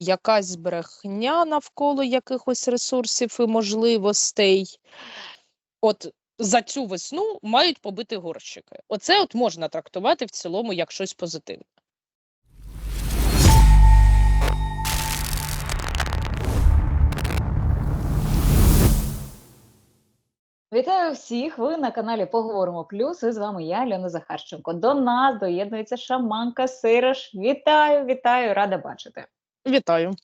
якась брехня навколо якихось ресурсів і можливостей. От за цю весну мають побити горщики. Оце от можна трактувати в цілому як щось позитивне. Вітаю всіх! Ви на каналі Поговоримо Плюс. І з вами я, Льона Захарченко. До нас доєднується шаманка Сириш. Вітаю, вітаю, рада бачити. Вітаю.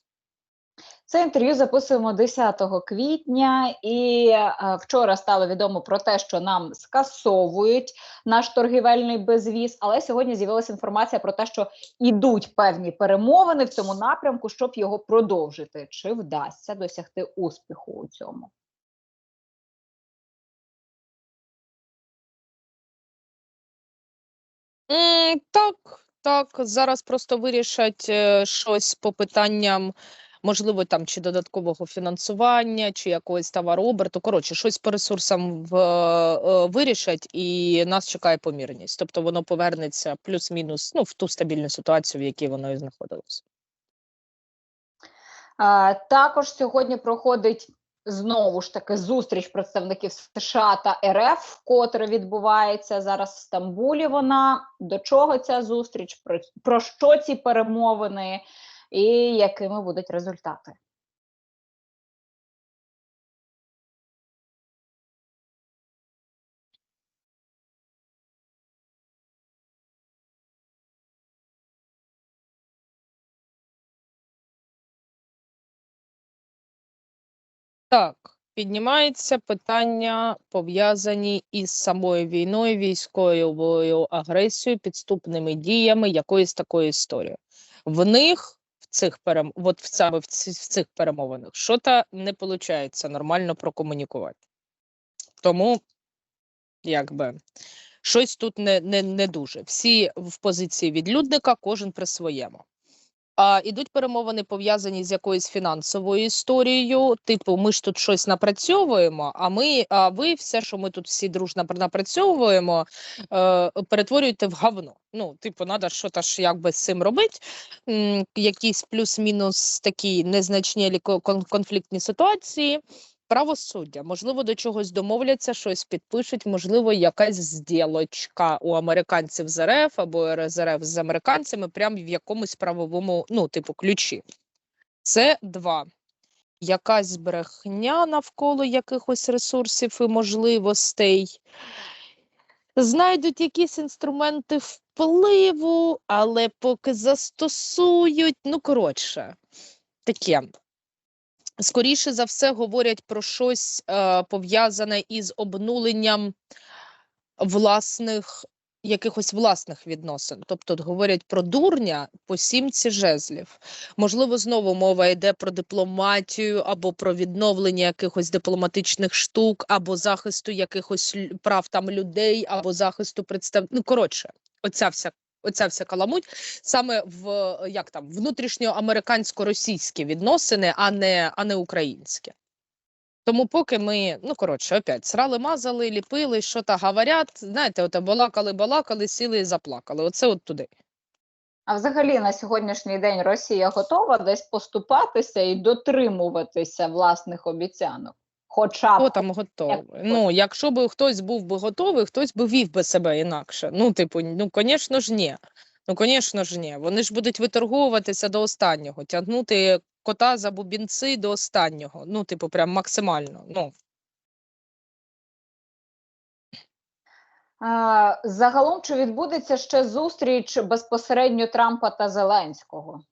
Це інтерв'ю записуємо 10 квітня, і е, вчора стало відомо про те, що нам скасовують наш торгівельний безвіз. Але сьогодні з'явилася інформація про те, що ідуть певні перемовини в цьому напрямку, щоб його продовжити. Чи вдасться досягти успіху у цьому? Так, так. Зараз просто вирішать е, щось по питанням, можливо, там чи додаткового фінансування, чи якогось товарооберту. Коротше, щось по ресурсам в, е, вирішать, і нас чекає помірність. Тобто воно повернеться плюс-мінус ну, в ту стабільну ситуацію, в якій воно і знаходилося. Також сьогодні проходить знову ж таки зустріч представників США та РФ, котра відбувається зараз в Стамбулі. Вона до чого ця зустріч? Про, про що ці перемовини і якими будуть результати? Так, піднімається питання, пов'язані із самою війною, військовою агресією, підступними діями, якоїсь такої історії. В них в цих перем... от саме в, цих перемовинах що-то не виходить нормально прокомунікувати. Тому, якби, щось тут не, не, не дуже. Всі в позиції відлюдника, кожен при своєму. А ідуть перемовини пов'язані з якоюсь фінансовою історією. Типу, ми ж тут щось напрацьовуємо. А ми, а ви все, що ми тут всі дружно напрацьовуємо, е, перетворюєте в говно. Ну, типу, треба та ж якби з цим робити. Якісь плюс-мінус такі незначні лі- конфліктні ситуації. Правосуддя, можливо, до чогось домовляться, щось підпишуть, можливо, якась зділочка у американців з РФ або РСРФ з американцями, прямо в якомусь правовому, ну, типу, ключі. Це два. Якась брехня навколо якихось ресурсів і можливостей. Знайдуть якісь інструменти впливу, але поки застосують, ну, коротше, таке скоріше за все говорять про щось е, пов'язане із обнуленням власних якихось власних відносин. Тобто говорять про дурня по сімці жезлів. Можливо, знову мова йде про дипломатію або про відновлення якихось дипломатичних штук, або захисту якихось прав там людей, або захисту представ... Ну, коротше, оця вся. Оця вся каламуть саме в як там внутрішньоамерикансько-російські відносини, а не, а не українські. Тому поки ми, ну коротше, опять срали, мазали, ліпили, що то говорять, знаєте, от балакали, балакали, сіли і заплакали. Оце от туди. А взагалі на сьогоднішній день Росія готова десь поступатися і дотримуватися власних обіцянок. Хоча б там готовий? Ну, якщо б хтось був би готовий, хтось би вів би себе інакше. Ну, типу, ну, звісно ж, ні. Ну, звісно ж, ні. Вони ж будуть виторговуватися до останнього, тягнути кота за бубінці до останнього. Ну, типу, прям максимально. Ну, А, Загалом, чи відбудеться ще зустріч безпосередньо Трампа та Зеленського?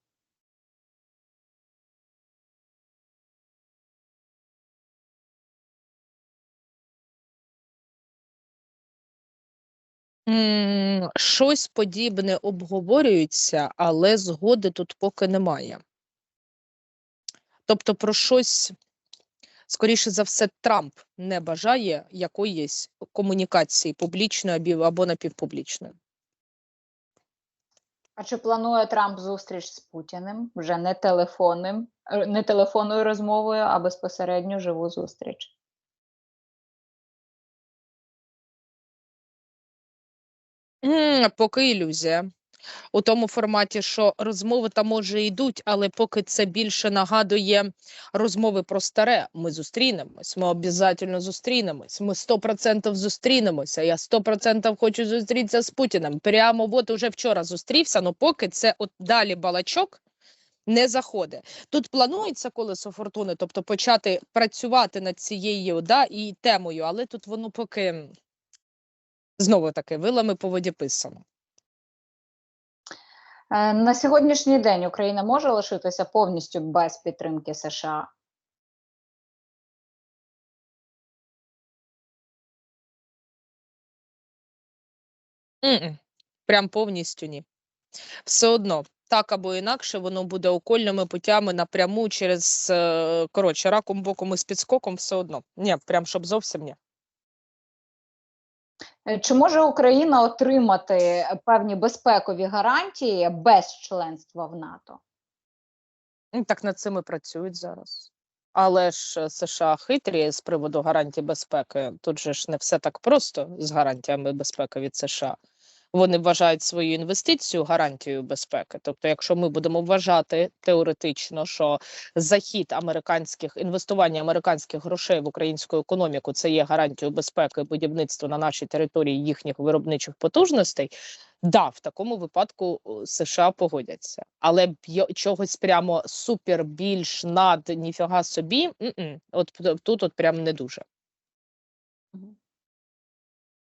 Щось подібне обговорюється, але згоди тут поки немає. Тобто про щось, скоріше за все, Трамп не бажає якоїсь комунікації публічної або напівпублічної. А чи планує Трамп зустріч з Путіним вже не телефонним, е, не телефонною розмовою, а безпосередньо живу зустріч? Поки ілюзія. у тому форматі, що розмови там може йдуть, але поки це більше нагадує розмови про старе, ми зустрінемось, ми обов'язково зустрінемось, ми 100% зустрінемося. Я 100% хочу зустрітися з Путіним. Прямо от уже вчора зустрівся, але поки це от далі балачок. Не заходить. Тут планується колесо фортуни, тобто почати працювати над цією да, і темою, але тут воно поки знову таки вилами по воді писано. Е, На сьогоднішній день Україна може лишитися повністю без підтримки США. М-м. Прям повністю ні. Все одно, так або інакше, воно буде окольними путями напряму через е, коротше, раком, боком і з підскоком, все одно. Ні, прям щоб зовсім ні. Е, Чи може Україна отримати певні безпекові гарантії без членства в НАТО? Ну, Так над цим і працюють зараз. Але ж е, США хитрі з приводу гарантій безпеки. Тут же ж не все так просто з гарантіями безпеки від США. Вони вважають свою інвестицію гарантією безпеки. Тобто, якщо ми будемо вважати теоретично, що захід американських інвестування американських грошей в українську економіку це є гарантією безпеки будівництва на нашій території їхніх виробничих потужностей, да, в такому випадку США погодяться, але чогось прямо супер більш над ніфіга собі. м-м, От тут от прям не дуже.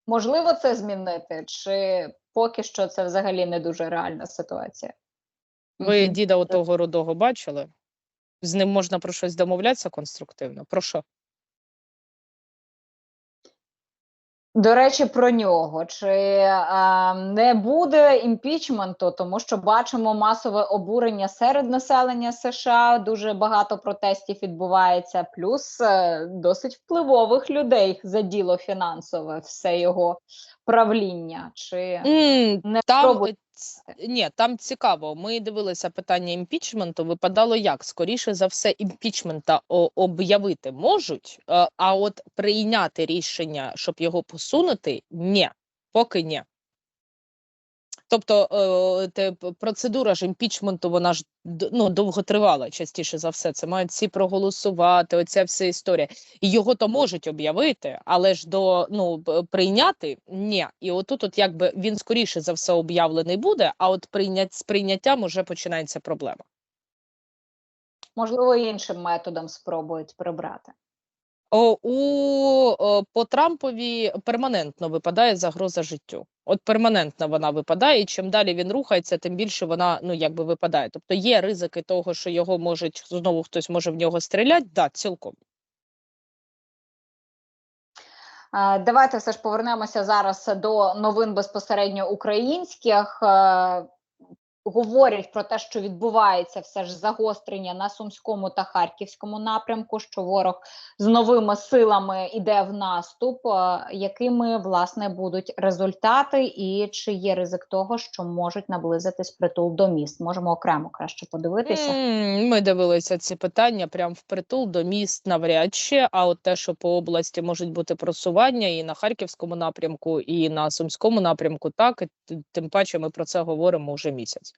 Можливо це змінити, чи поки що це взагалі не дуже реальна ситуація? Ви діда отого рудого бачили? З ним можна про щось домовлятися конструктивно? Про що? До речі, про нього чи е, не буде імпічменту, тому що бачимо масове обурення серед населення США. Дуже багато протестів відбувається, плюс е, досить впливових людей за діло фінансове, все його правління. Чи mm, не Там ц- ні, там цікаво. Ми дивилися питання імпічменту. Випадало як? Скоріше за все, імпічмента об'явити можуть, е, а от прийняти рішення, щоб його посунути, ні, поки ні. Тобто е, те, процедура ж імпічменту, вона ж ну, довго тривала, частіше за все. Це мають всі проголосувати, оця вся історія. І його то можуть об'явити, але ж до ну прийняти ні. І отут, от якби він скоріше за все об'явлений буде, а от прийнять з прийняттям уже починається проблема. можливо іншим методом спробують прибрати? У о, по Трампові перманентно випадає загроза життю. От перманентно вона випадає, і чим далі він рухається, тим більше вона ну якби випадає. Тобто є ризики того, що його можуть знову хтось може в нього стріляти. Да, цілком. Е, Давайте все ж повернемося зараз до новин безпосередньо українських. Говорять про те, що відбувається все ж загострення на сумському та харківському напрямку, що ворог з новими силами йде в наступ. Е, Якими власне будуть результати, і чи є ризик того, що можуть наблизитись притул до міст? Можемо окремо краще подивитися. Ми дивилися ці питання прям впритул до міст навряд чи. А от те, що по області можуть бути просування і на харківському напрямку, і на сумському напрямку, так і тим паче ми про це говоримо вже місяць.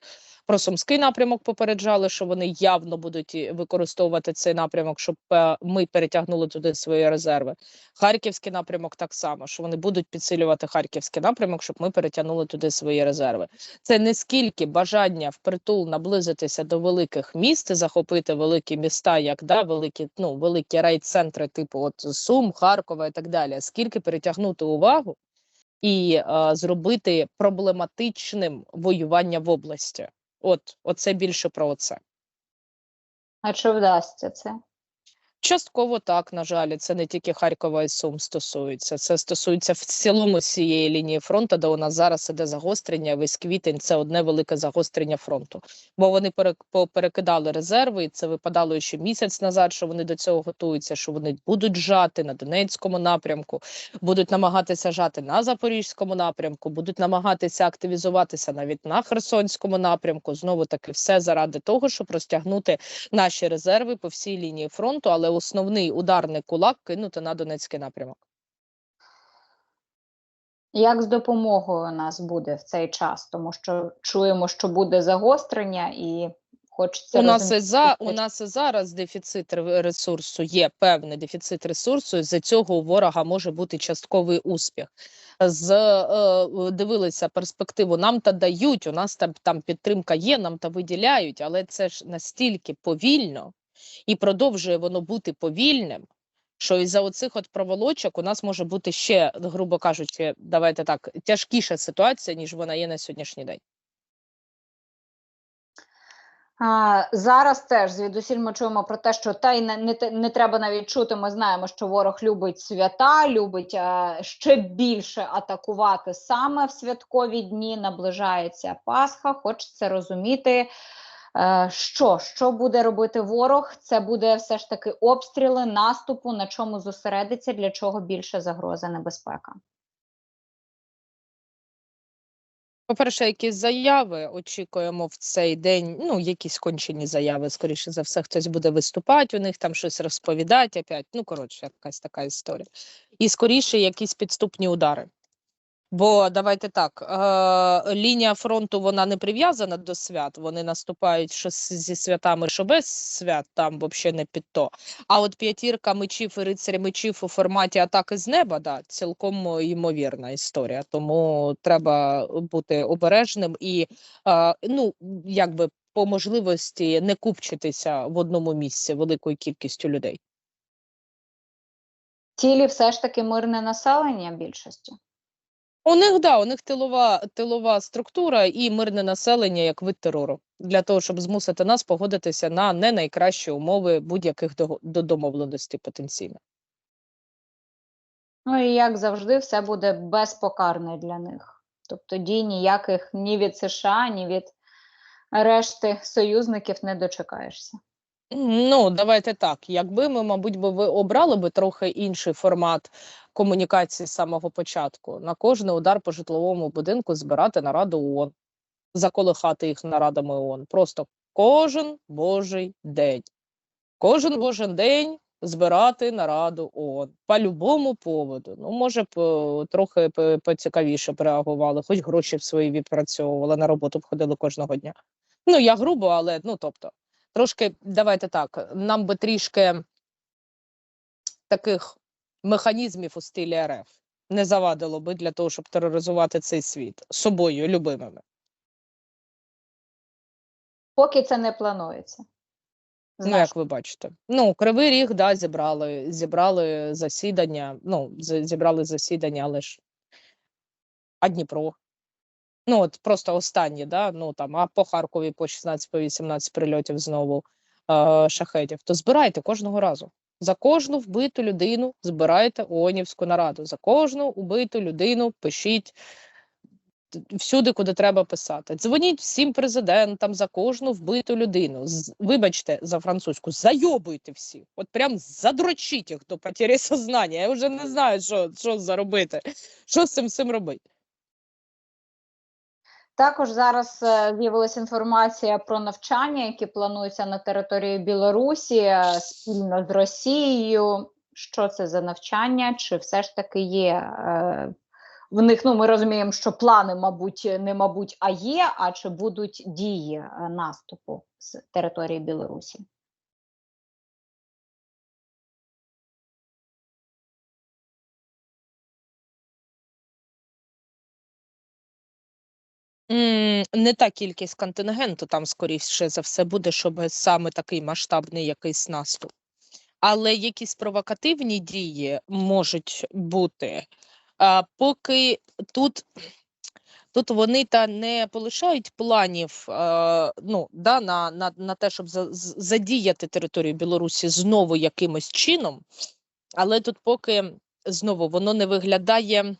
Про сумський напрямок попереджали, що вони явно будуть використовувати цей напрямок, щоб е, ми перетягнули туди свої резерви. Харківський напрямок так само, що вони будуть підсилювати харківський напрямок, щоб ми перетягнули туди свої резерви. Це не скільки бажання впритул наблизитися до великих міст, і захопити великі міста, як да, великі, ну, великі райцентри, типу от Сум, Харкова і так далі, скільки перетягнути увагу і е, зробити проблематичним воювання в області. От, оце більше про це. А чи вдасться це? Частково так, на жаль, це не тільки Харкова і Сум стосується. Це стосується в цілому цієї лінії фронту, де у нас зараз іде загострення. Весь квітень це одне велике загострення фронту. Бо вони пере- поперекидали резерви, і це випадало ще місяць назад, що вони до цього готуються, що вони будуть жати на Донецькому напрямку, будуть намагатися жати на Запорізькому напрямку, будуть намагатися активізуватися навіть на Херсонському напрямку. Знову таки, все заради того, щоб розтягнути наші резерви по всій лінії фронту, але основний ударний кулак кинути на Донецький напрямок. Як з допомогою у нас буде в цей час? Тому що чуємо, що буде загострення, і хочеться у нас і за у нас і зараз дефіцит ресурсу є певний дефіцит ресурсу. З-за цього у ворога може бути частковий успіх. З е, дивилися перспективу. Нам та дають. У нас там, там підтримка є, нам та виділяють, але це ж настільки повільно і продовжує воно бути повільним. Що із-за оцих от проволочок у нас може бути ще, грубо кажучи, давайте так, тяжкіша ситуація, ніж вона є на сьогоднішній день. А, зараз теж звідусіль ми чуємо про те, що та й не, не, не треба навіть чути. Ми знаємо, що ворог любить свята, любить а, ще більше атакувати саме в святкові дні. Наближається Пасха. Хочеться розуміти, е, що, що буде робити ворог. Це буде все ж таки обстріли, наступу, на чому зосередиться, для чого більше загроза небезпека. По-перше, якісь заяви очікуємо в цей день. Ну, якісь кончені заяви. Скоріше за все, хтось буде виступати, у них там щось розповідати опять. Ну, коротше, якась така історія. І скоріше якісь підступні удари. Бо давайте так, е, лінія фронту вона не прив'язана до свят. Вони наступають що зі святами, що без свят, там взагалі не під то. А от п'ятірка мечів і рицарі мечів у форматі атаки з неба, да, цілком е, ймовірна історія. Тому треба бути обережним і е, ну, якби по можливості не купчитися в одному місці великою кількістю людей. Цілі все ж таки мирне населення більшості. У них да, у них тилова тилова структура і мирне населення як вид терору для того, щоб змусити нас погодитися на не найкращі умови будь-яких до домовленостей потенційно. Ну і як завжди, все буде безпокарне для них. Тобто дій ніяких ні від США, ні від решти союзників не дочекаєшся. Ну, давайте так. Якби ми, мабуть, би ви обрали би трохи інший формат комунікації з самого початку, на кожний удар по житловому будинку збирати нараду ООН, заколихати їх нарадами ООН. Просто кожен божий день. Кожен божий день збирати нараду ООН по любому поводу. Ну, може, б е, трохи поцікавіше реагували, хоч гроші в свої відпрацьовували, на роботу б ходили кожного дня. Ну, я грубо, але ну тобто трошки, давайте так, нам би трішки таких механізмів у стилі РФ не завадило би для того, щоб тероризувати цей світ собою любимими. Поки це не планується. З Ну, як ви бачите. Ну, Кривий Ріг, да, зібрали, зібрали засідання, ну, зібрали засідання, але ж а Дніпро. Ну, от просто останні, да, ну там, а по Харкові по 16 по 18 прильотів знову е, шахетів. То збирайте кожного разу. За кожну вбиту людину збирайте ООНівську нараду. За кожну вбиту людину пишіть всюди, куди треба писати. Дзвоніть всім президентам за кожну вбиту людину. З- Вибачте за французьку, зайобуйте всіх. От прям задрочіть їх до потері сознання. Я вже не знаю, що, що заробити. Що з цим всім робити. Також зараз е, з'явилася інформація про навчання, які плануються на території Білорусі е, спільно з Росією. Що це за навчання? Чи все ж таки є е, в них? Ну ми розуміємо, що плани, мабуть, не мабуть, а є. А чи будуть дії наступу з території Білорусі? Не та кількість контингенту там, скоріше за все, буде, щоб саме такий масштабний якийсь наступ. Але якісь провокативні дії можуть бути. А, поки тут, тут вони та не полишають планів е, ну, да, на, на, на те, щоб за, задіяти територію Білорусі знову якимось чином. Але тут поки знову воно не виглядає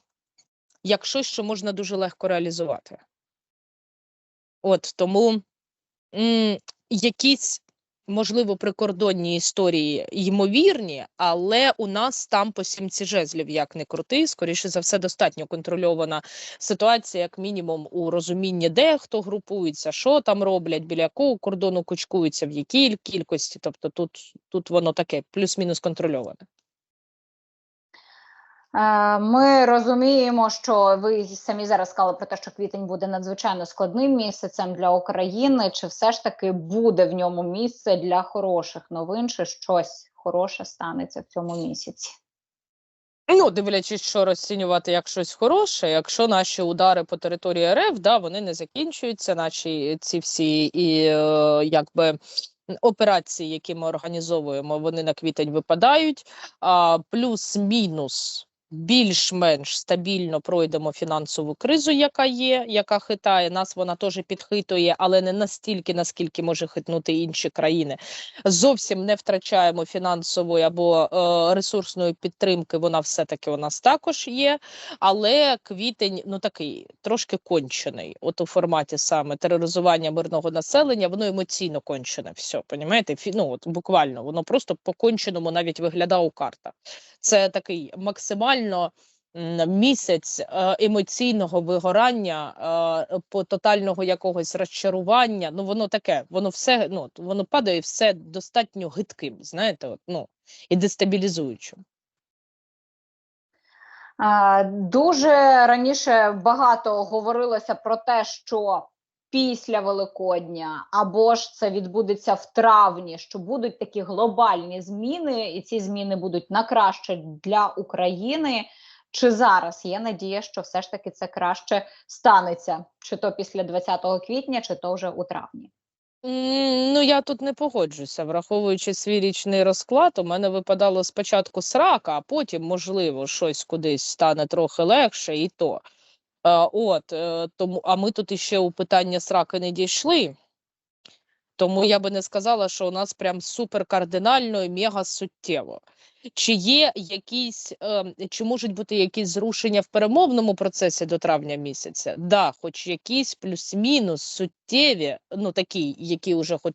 як щось, що можна дуже легко реалізувати. От тому м, якісь, можливо, прикордонні історії ймовірні, але у нас там по сімці жезлів, як не крути, скоріше за все, достатньо контрольована ситуація, як мінімум, у розумінні, де хто групується, що там роблять, біля якого кордону кучкуються, в якій кількості. Тобто тут, тут воно таке плюс-мінус контрольоване. Е, Ми розуміємо, що ви самі зараз сказали про те, що квітень буде надзвичайно складним місяцем для України. Чи все ж таки буде в ньому місце для хороших новин, чи щось хороше станеться в цьому місяці? Ну, дивлячись, що розцінювати як щось хороше, якщо наші удари по території РФ, да, вони не закінчуються, наші ці всі і е, якби операції, які ми організовуємо, вони на квітень випадають. А плюс-мінус більш-менш стабільно пройдемо фінансову кризу, яка є, яка хитає нас. Вона теж підхитує, але не настільки, наскільки може хитнути інші країни. Зовсім не втрачаємо фінансової або е, ресурсної підтримки. Вона все-таки у нас також є. Але квітень ну такий трошки кончений. От у форматі саме тероризування мирного населення, воно емоційно кончене. Все, понімаєте? Ну, от буквально воно просто по конченому навіть виглядає у картах. Це такий максимально місяць е, емоційного вигорання, е, по тотального якогось розчарування. Ну воно таке, воно все ну воно падає все достатньо гидким, знаєте, от, ну і дестабілізуючим. Дуже раніше багато говорилося про те, що після Великодня або ж це відбудеться в травні, що будуть такі глобальні зміни, і ці зміни будуть на краще для України. Чи зараз є надія, що все ж таки це краще станеться, чи то після 20 квітня, чи то вже у травні? Ну, я тут не погоджуся, враховуючи свій річний розклад, у мене випадало спочатку срака, а потім, можливо, щось кудись стане трохи легше, і то. От е, тому, а ми тут іще у питання сраки не дійшли. Тому я би не сказала, що у нас прям супер кардинально і мега суттєво. Чи є якісь, е, чи можуть бути якісь зрушення в перемовному процесі до травня місяця? Да, хоч якісь плюс-мінус суттєві, ну такі, які вже хоч,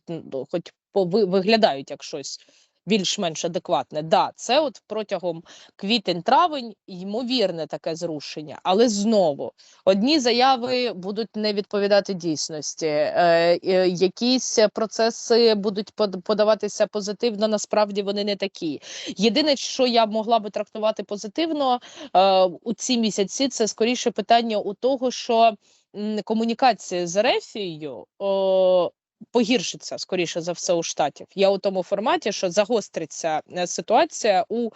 хоч виглядають як щось більш-менш адекватне. Да, це от протягом квітень-травень ймовірне таке зрушення, але знову одні заяви будуть не відповідати дійсності, е, е, якісь процеси будуть подаватися позитивно. Насправді вони не такі. Єдине, що я могла би трактувати позитивно е, у ці місяці, це скоріше питання у того, що комунікація з Ерефією о, погіршиться скоріше за все у штатів. Я у тому форматі, що загостриться е, ситуація у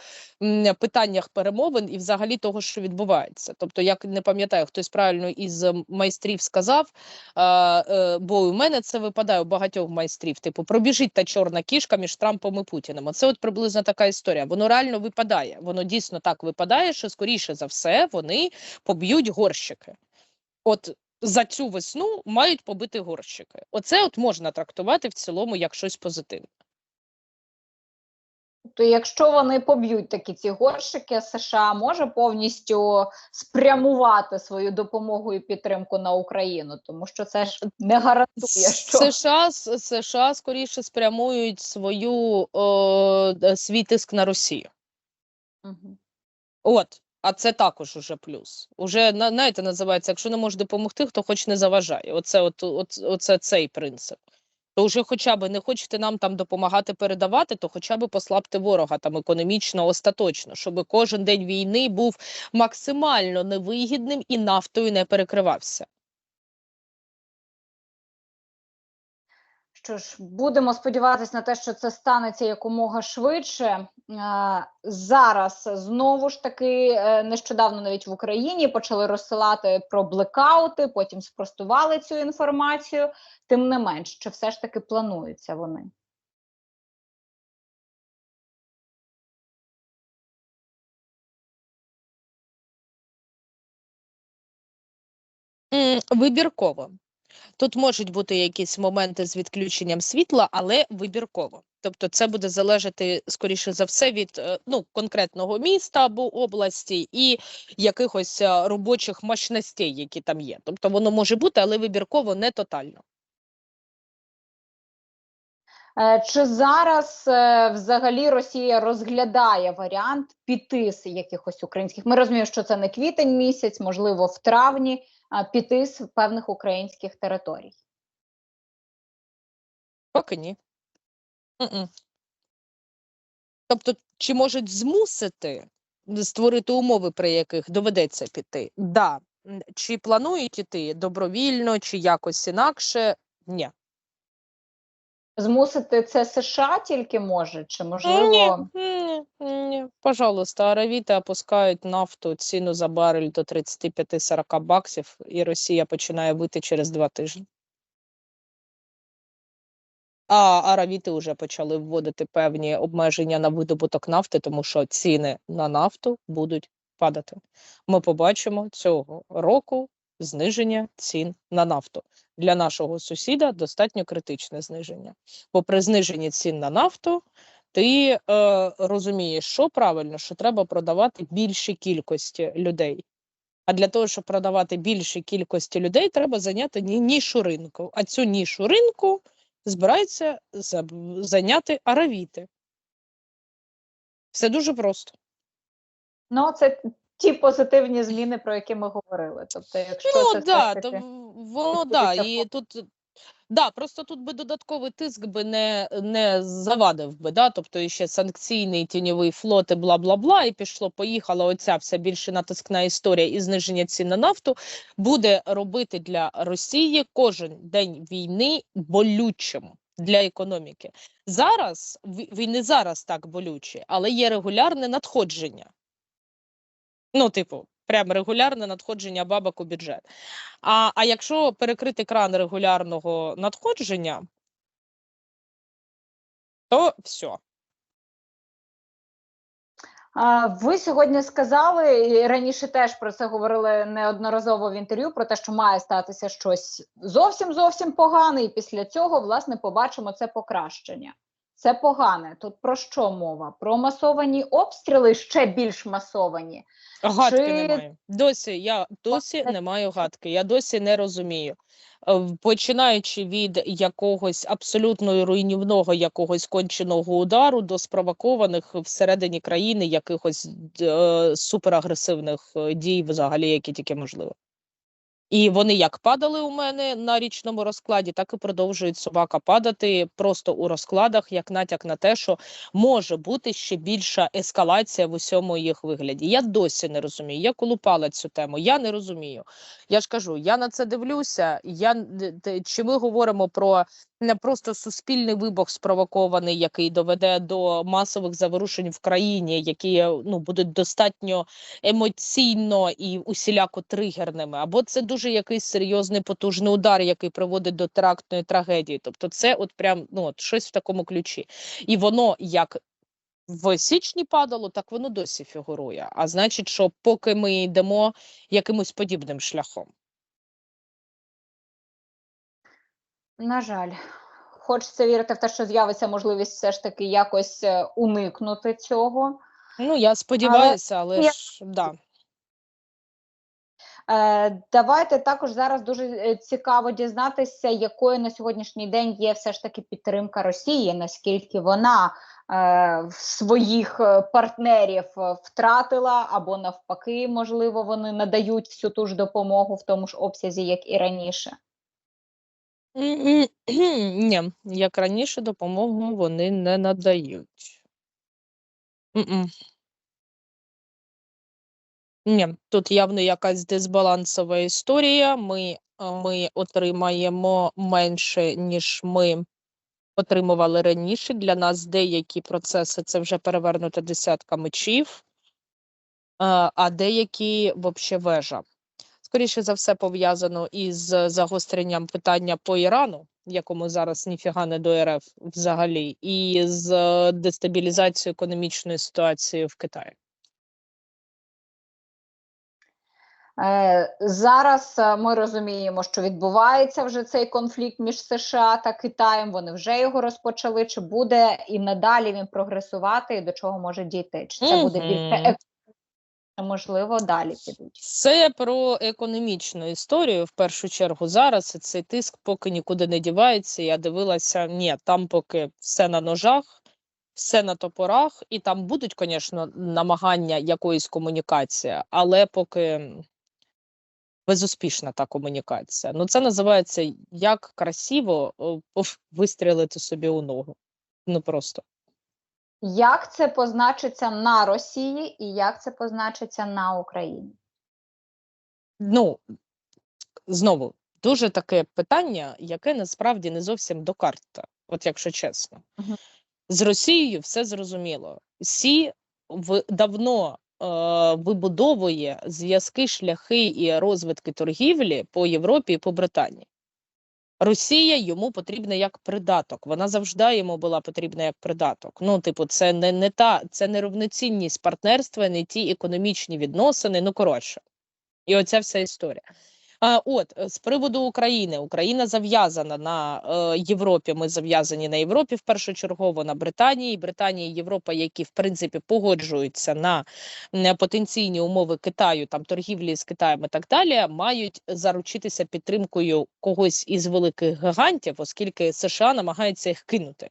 питаннях перемовин і взагалі того, що відбувається. Тобто, як не пам'ятаю, хтось правильно із майстрів сказав, е, бо у мене це випадає у багатьох майстрів. Типу, пробіжить та чорна кішка між Трампом і Путіним. Це от приблизно така історія. Воно реально випадає. Воно дійсно так випадає, що скоріше за все вони поб'ють горщики. От за цю весну мають побити горщики. Оце от можна трактувати в цілому як щось позитивне. То якщо вони поб'ють такі ці горщики, США може повністю спрямувати свою допомогу і підтримку на Україну, тому що це ж не гарантує, що США, США скоріше спрямують свою о, свій тиск на Росію. Мгм. От, а це також уже плюс. Уже на- знаєте, називається, якщо не можеш допомогти, хто хоч не заважає. Оце, от, от, оце цей принцип. То вже хоча б не хочете нам там допомагати передавати, то хоча б послабте ворога там економічно остаточно, щоб кожен день війни був максимально невигідним і нафтою не перекривався. Що ж, будемо сподіватися на те, що це станеться якомога швидше. Зараз знову ж таки е, нещодавно навіть в Україні почали розсилати про блекаути, потім спростували цю інформацію. Тим не менш, чи все ж таки плануються вони? Вибірково. Тут можуть бути якісь моменти з відключенням світла, але вибірково. Тобто, це буде залежати скоріше за все від е, ну конкретного міста або області і якихось е, робочих мощностей, які там є. Тобто, воно може бути, але вибірково не тотально. Е, Чи зараз взагалі Росія розглядає варіант піти з якихось українських? Ми розуміємо, що це не квітень місяць, можливо, в травні, піти з певних українських територій. Поки ні. М-м. Тобто, чи можуть змусити? створити умови, при яких доведеться піти. Да. Чи планують іти добровільно, чи якось інакше? Ні. Змусити це США тільки може, чи можливо Ні, ні. Пожалуйста, аравіти опускають нафту ціну за барель до 35-40 баксів, і Росія починає вити через два тижні. А аравіти вже почали вводити певні обмеження на видобуток нафти, тому що ціни на нафту будуть падати. Ми побачимо цього року зниження цін на нафту. Для нашого сусіда достатньо критичне зниження. Бо при зниженні цін на нафту ти е, розумієш, що правильно, що треба продавати більшій кількості людей. А для того, щоб продавати більшій кількості людей, треба зайняти ні- нішу ринку. А цю нішу ринку збираються зайняти аравіти. Все дуже просто. ну це ті позитивні зміни, про які ми говорили. Тобто, якщо Ну це да, все то воно да, і тут да, просто тут би додатковий тиск би не, не завадив би, да, тобто ще санкційний тіньовий флот і бла бла бла, і пішло, поїхала оця вся більше натискна історія і зниження цін на нафту буде робити для Росії кожен день війни болючим для економіки. Зараз ві- він не зараз так болючий, але є регулярне надходження. Ну, типу, прям регулярне надходження бабок у бюджет. А, а якщо перекрити кран регулярного надходження, то все. Ви сьогодні сказали і раніше теж про це говорили неодноразово в інтерв'ю про те, що має статися щось зовсім зовсім погане, і після цього власне побачимо це покращення. Це погане. Тут про що мова? Про масовані обстріли ще більш масовані. Гадки Чи- немає. Досі я досі не маю гадки. Я досі не розумію. Е, Починаючи від якогось абсолютно руйнівного якогось конченого удару до спровокованих всередині країни якихось е, суперагресивних е, дій, взагалі, які тільки можливо. І вони як падали у мене на річному розкладі, так і продовжують собака падати просто у розкладах, як натяк на те, що може бути ще більша ескалація в усьому їх вигляді. Я досі не розумію. Я колупала цю тему. Я не розумію. Я ж кажу, я на це дивлюся. Я чи ми говоримо про не просто суспільний вибух спровокований, який доведе до масових заворушень в країні, які ну будуть достатньо емоційно і усіляко тригерними, або це дуже якийсь серйозний потужний удар, який приводить до терактної трагедії. Тобто, це от прям ну от щось в такому ключі, і воно як. В січні падало, так воно досі фігурує. А значить, що поки ми йдемо якимось подібним шляхом. На жаль, хочеться вірити в те, що з'явиться можливість все ж таки якось е, уникнути цього. Ну я сподіваюся, але, я- ж да. Е, давайте також зараз дуже е, цікаво дізнатися, якою на сьогоднішній день є все ж таки підтримка Росії, наскільки вона е, своїх партнерів втратила, або навпаки, можливо, вони надають всю ту ж допомогу в тому ж обсязі, як і раніше. Ні, як раніше допомогу вони не надають. М-м. Ні, тут явно якась дисбалансова історія. Ми, е, ми отримаємо менше, ніж ми отримували раніше. Для нас деякі процеси це вже перевернута десятка мечів, е, а деякі взагалі вежа. Скоріше за все, пов'язано із загостренням питання по Ірану, якому зараз ніфіга не до РФ взагалі, і з е, дестабілізацією економічної ситуації в Китаї. Е, зараз е, ми розуміємо, що відбувається вже цей конфлікт між США та Китаєм. Вони вже його розпочали. Чи буде і надалі він прогресувати, і до чого може дійти? Чи це буде більше можливо, далі підуть? Це про економічну історію в першу чергу зараз. Цей тиск поки нікуди не дівається. Я дивилася, ні, там поки все на ножах, все на топорах, і там будуть, звісно, намагання якоїсь комунікації, але поки безуспішна та комунікація. Ну, це називається як красиво вистрілити собі у ногу. Ну просто. Як це позначиться на Росії і як це позначиться на Україні? Ну, знову, дуже таке питання, яке насправді не зовсім до карта, от якщо чесно. З Росією все зрозуміло. Сі в, давно е, вибудовує зв'язки, шляхи і розвитки торгівлі по Європі і по Британії. Росія йому потрібна як придаток. Вона завжди йому була потрібна як придаток. Ну, типу, це не, не та це не рівноцінність партнерства, не ті економічні відносини. Ну коротше, і оця вся історія. А, от е, з приводу України, Україна зав'язана на е, Європі. Ми зав'язані на Європі в першочергово на Британії. Британія і Європа, які в принципі погоджуються на потенційні умови Китаю, там торгівлі з Китаєм і так далі, мають заручитися підтримкою когось із великих гігантів, оскільки США намагаються їх кинути.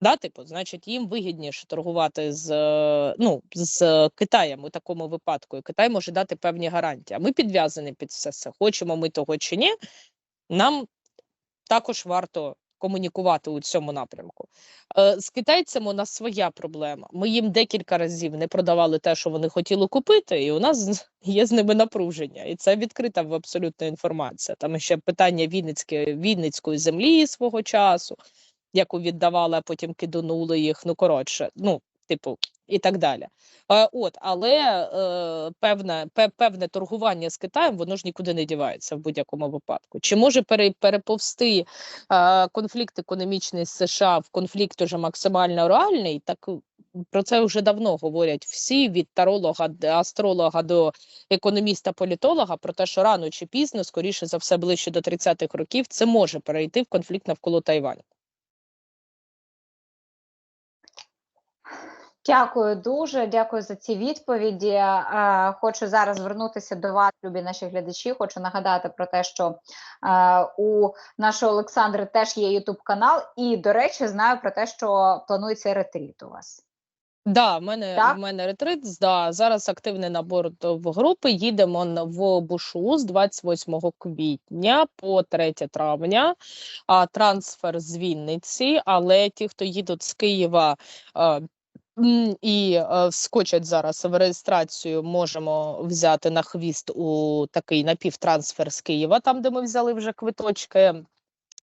Да, типу, значить, їм вигідніше торгувати з, е, ну, з Китаєм у такому випадку, і Китай може дати певні гарантії. А ми підв'язані під все це. Хочемо ми того чи ні, нам також варто комунікувати у цьому напрямку. Е, З китайцями у нас своя проблема. Ми їм декілька разів не продавали те, що вони хотіли купити, і у нас є з ними напруження. І це відкрита абсолютно інформація. Там ще питання Вінницької, Вінницької землі свого часу, яку віддавали, а потім киданули їх. Ну коротше, ну, типу, і так далі. От, але е, певне, пе- певне торгування з Китаєм, воно ж нікуди не дівається в будь-якому випадку. Чи може пере, переповсти е, конфлікт економічний з США в конфлікт уже максимально реальний? Так про це вже давно говорять всі від таролога, астролога до економіста-політолога, про те, що рано чи пізно, скоріше за все, ближче до 30-х років, це може перейти в конфлікт навколо Тайваню. Дякую дуже, дякую за ці відповіді. Е, Хочу зараз звернутися до вас, любі наші глядачі. Хочу нагадати про те, що е, у нашого Олександри теж є Ютуб канал, і, до речі, знаю про те, що планується ретріт у вас. Да, в мене Так? в мене ретрит. Да, зараз активний набор в групи. Їдемо в Бушу з 28 квітня по 3 травня. А трансфер з Вінниці. Але ті, хто їдуть з Києва. І е, вскочать зараз в реєстрацію, можемо взяти на хвіст у такий напівтрансфер з Києва, там де ми взяли вже квиточки.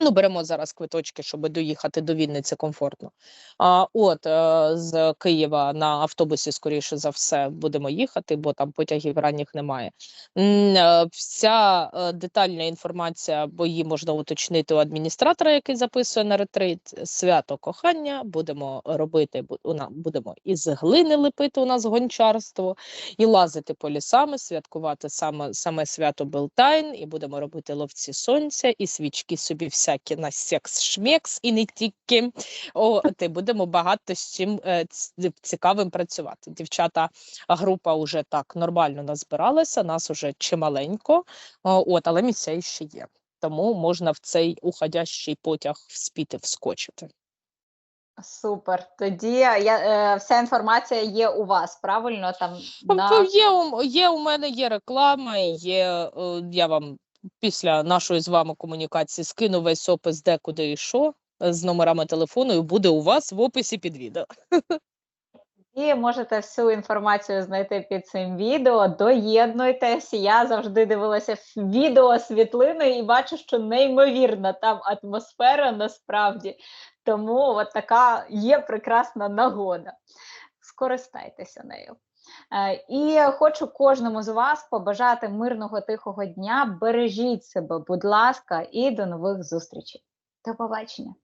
Ну, беремо зараз квиточки, щоб доїхати до Вінниці комфортно. А, от е, з Києва на автобусі, скоріше за все, будемо їхати, бо там потягів ранніх немає. Е, Вся е, детальна інформація, бо її можна уточнити у адміністратора, який записує на ретрит. Свято кохання будемо робити. будемо із глини лепити. У нас гончарство, і лазити по лісами, святкувати саме саме свято Белтайн, і будемо робити ловці сонця, і свічки собі всякі на секс-шмекс, і не тільки. О, ти будемо багато з чим е, цікавим працювати. Дівчата, група вже так нормально назбиралася, нас уже чималенько, о, от, але місця ще є. Тому можна в цей уходящий потяг вспіти вскочити. Супер. Тоді я, е, вся інформація є у вас, правильно? Там Тобто на є, у- є у мене є реклама, є, е, я вам після нашої з вами комунікації скину весь опис, де, куди і що, е, з номерами телефону, і буде у вас в описі під відео. І можете всю інформацію знайти під цим відео. Доєднуйтесь. Я завжди дивилася відео світлини і бачу, що неймовірна там атмосфера насправді. Тому от така є прекрасна нагода. Скористайтеся нею. Е, І хочу кожному з вас побажати мирного тихого дня. Бережіть себе, будь ласка, і до нових зустрічей. До побачення.